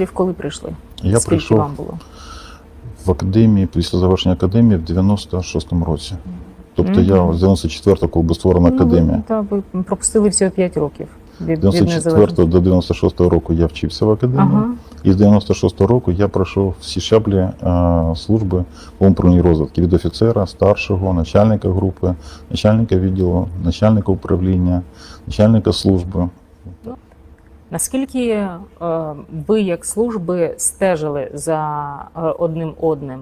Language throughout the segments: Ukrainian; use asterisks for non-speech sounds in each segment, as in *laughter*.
острів коли прийшли? Я Скільки прийшов вам було? в академії після завершення академії в 96-му році. Тобто я з 94-го, коли була створена академія. Ну, та ви пропустили всього 5 років від, від 94 незалежності. до 96 року я вчився в академії. Ага. І з 96 року я пройшов всі шаблі е, служби внутрішньої розвитки від офіцера, старшого, начальника групи, начальника відділу, начальника управління, начальника служби. Наскільки е, ви, як служби, стежили за е, одним одним?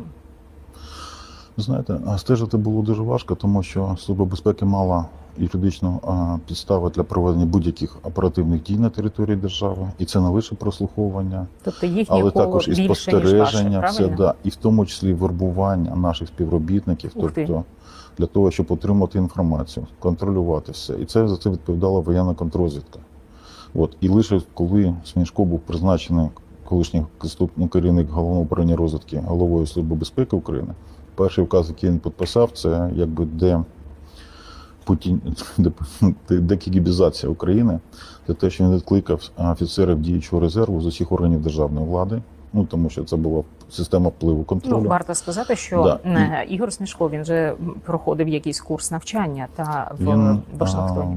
Знаєте, стежити було дуже важко, тому що Служба безпеки мала юридичну підставу для проведення будь-яких оперативних дій на території держави, і це не лише прослуховування, Тобто їхнє але також і ніж ваше, спостереження, все да, і в тому числі вербування наших співробітників, Ух ти. тобто для того, щоб отримати інформацію, контролювати все. І це за це відповідала воєнна контррозвідка. От і лише коли Смішко був призначений колишній керівник головного управління розвідки головою Служби безпеки України, перший указ, який він підписав, це якби де. Путін *laughs* де, декігібізація України, це те, що він відкликав офіцерів діючого резерву з усіх органів державної влади. Ну тому що це була система впливу контролю. Ну, варто сказати, що Да, е, Ігор Смішко він же проходив якийсь курс навчання та в він Вашингтоні.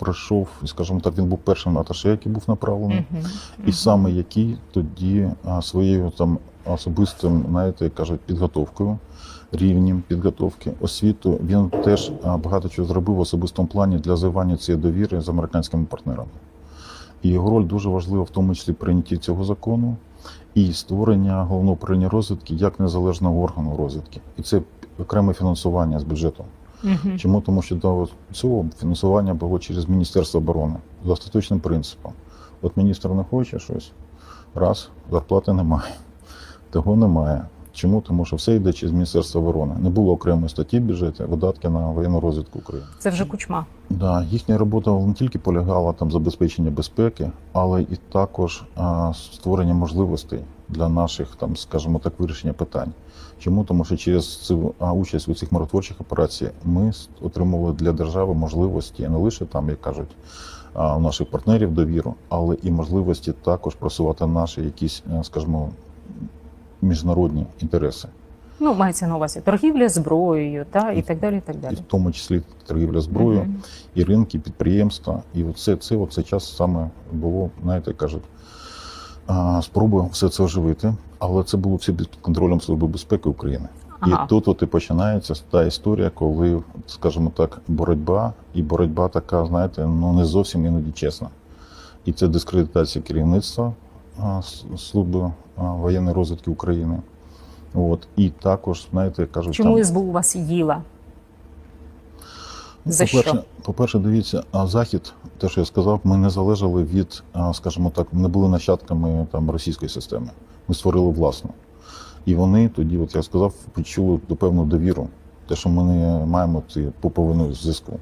Пройшов, скажімо так, він був першим аташе, який був направлений, Мгм. і саме який тоді своєю там особистим, знаєте, як кажуть, підготовкою, рівнем підготовки, освіту, він теж багато чого зробив в особистому плані для завивання цієї довіри з американськими партнерами. І його роль дуже важлива, в тому числі прийнятті цього закону і створення головного управління розвідки як незалежного органу розвідки. І це окреме фінансування з бюджету. Мгм. Чому? Тому що до цього фінансування було через Міністерство оборони за остаточним принципом. От міністр не хоче щось, раз, зарплати немає, того немає. Чому? Тому що все йде через Міністерство оборони. Не було окремої статті в бюджеті, видатки на воєнну розвідку України. Це вже кучма. Да, їхня робота не тільки полягала там забезпечення безпеки, але і також а, створення можливостей для наших, там, скажімо так, вирішення питань. Чому? Тому що через цю а, участь у цих миротворчих операціях ми отримували для держави можливості не лише там, як кажуть, а, у наших партнерів довіру, але і можливості також просувати наші якісь, е, скажімо, міжнародні інтереси. Ну, мається на увазі торгівля зброєю, та і так далі. І так далі. і в тому числі торгівля зброєю. Мгм. і ринки, і підприємства. І оце це, оце час саме було, знаєте, кажуть, спроби все це оживити. Але це було все під контролем Служби безпеки України. Ага. І тут от і починається та історія, коли, скажімо так, боротьба, і боротьба така, знаєте, ну не зовсім іноді чесна. І це дискредитація керівництва служби воєнної розвідки України. От і також, знаєте, кажуть, Чому там, СБУ вас їла? Ну, За по-перше, що? По-перше, дивіться, а захід, те, що я сказав, ми не залежали від, скажімо так, не були нащадками там російської системи. Ми створили власну. І вони тоді, от я сказав, почули до певну довіру, те, що ми не маємо ці поповину зв'язку.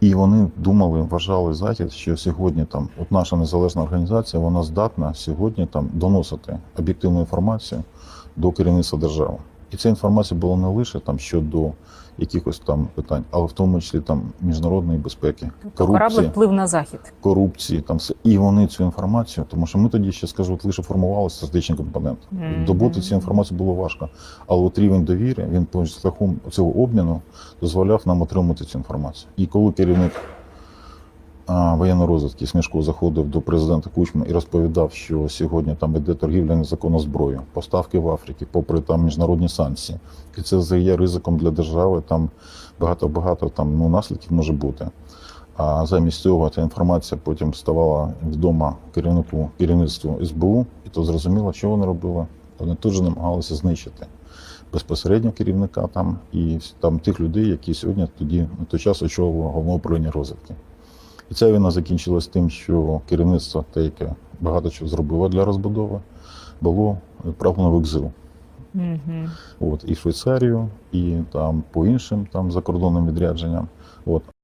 І вони думали, вважали захід, що сьогодні там, от наша незалежна організація, вона здатна сьогодні там доносити об'єктивну інформацію до керівництва держави. І ця інформація була не лише там щодо якихось там питань, але в тому числі там міжнародної безпеки, Тобто кораблик корупції, плив на захід. корупції, там все. І вони цю інформацію, тому що ми тоді ще скажу, от лише формували стратегічний компонент. Мгм. Добути цю інформацію було важко. Але от рівень довіри, він по шляхом цього обміну дозволяв нам отримати цю інформацію. І коли керівник а, воєнної розвідки Смішко заходив до президента Кучми і розповідав, що сьогодні там іде торгівля незаконною зброєю, поставки в Африці, попри там міжнародні санкції, і це є ризиком для держави. Там багато багато там ну, наслідків може бути. А замість цього ця інформація потім ставала відома керівнику керівництву СБУ, і то зрозуміло, що вони робили. Вони тут же намагалися знищити безпосередньо керівника там і там тих людей, які сьогодні тоді на той час очолювали головне управління розвідки. І ця війна закінчилась тим, що керівництво, те, яке багато чого зробило для розбудови, було відправлено в екзил. Угу. От, і Швейцарію, і там по іншим там закордонним відрядженням. От.